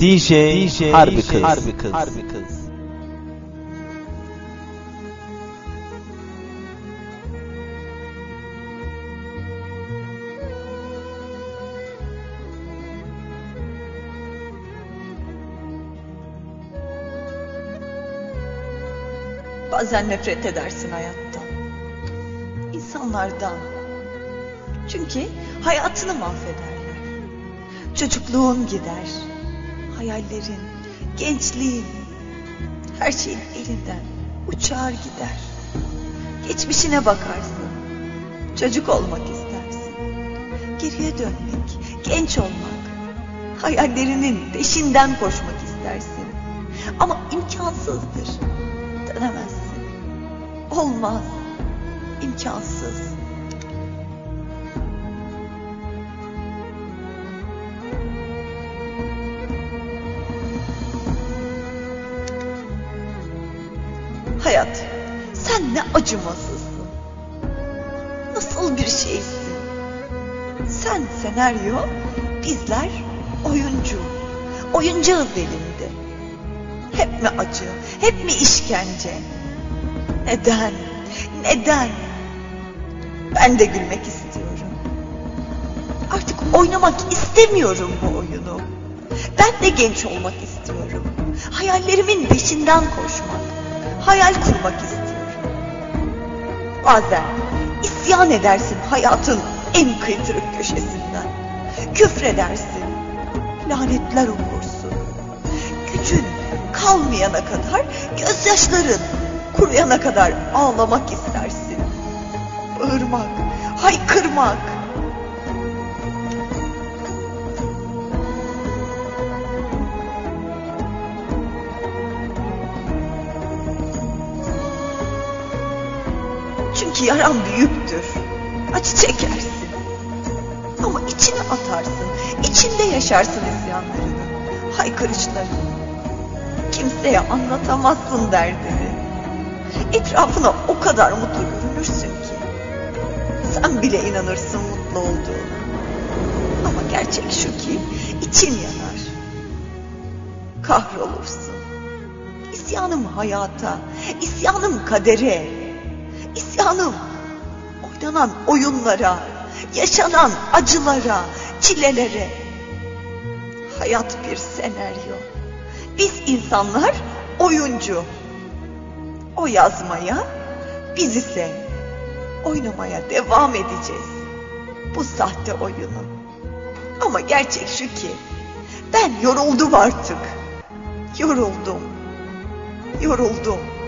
DJ, DJ Harbi Kız. Harbi Kız. Harbi Kız. Bazen nefret edersin hayattan. İnsanlardan. Çünkü hayatını mahvederler. Çocukluğun gider. Hayallerin, gençliğin. Her şeyin elinden uçar gider. Geçmişine bakarsın. Çocuk olmak istersin. Geriye dönmek, genç olmak. Hayallerinin peşinden koşmak istersin. Ama imkansızdır. Dönemezsin. Olmaz. İmkansız. Hayat, sen ne acımasızsın. Nasıl bir şeysin? Sen senaryo, bizler oyuncu. Oyuncağız elinde. Hep mi acı, hep mi işkence? Neden? Neden? Ben de gülmek istiyorum. Artık oynamak istemiyorum bu oyunu. Ben de genç olmak istiyorum. Hayallerimin peşinden koşmak, hayal kurmak istiyorum. Bazen isyan edersin hayatın en kıytırık köşesinden. Küfredersin, lanetler okursun. Gücün kalmayana kadar gözyaşların kuruyana kadar ağlamak istersin. Bağırmak, haykırmak. Çünkü yaran büyüktür. Acı çekersin. Ama içine atarsın. İçinde yaşarsın isyanlarını, haykırışlarını. Kimseye anlatamazsın derdini. Etrafına o kadar mutlu görünürsün ki. Sen bile inanırsın mutlu olduğuna. Ama gerçek şu ki için yanar. Kahrolursun. İsyanım hayata, isyanım kadere, isyanım oynanan oyunlara, yaşanan acılara, çilelere. Hayat bir senaryo. Biz insanlar oyuncu. O yazmaya, biz ise oynamaya devam edeceğiz. Bu sahte oyunu. Ama gerçek şu ki ben yoruldum artık. Yoruldum. Yoruldum.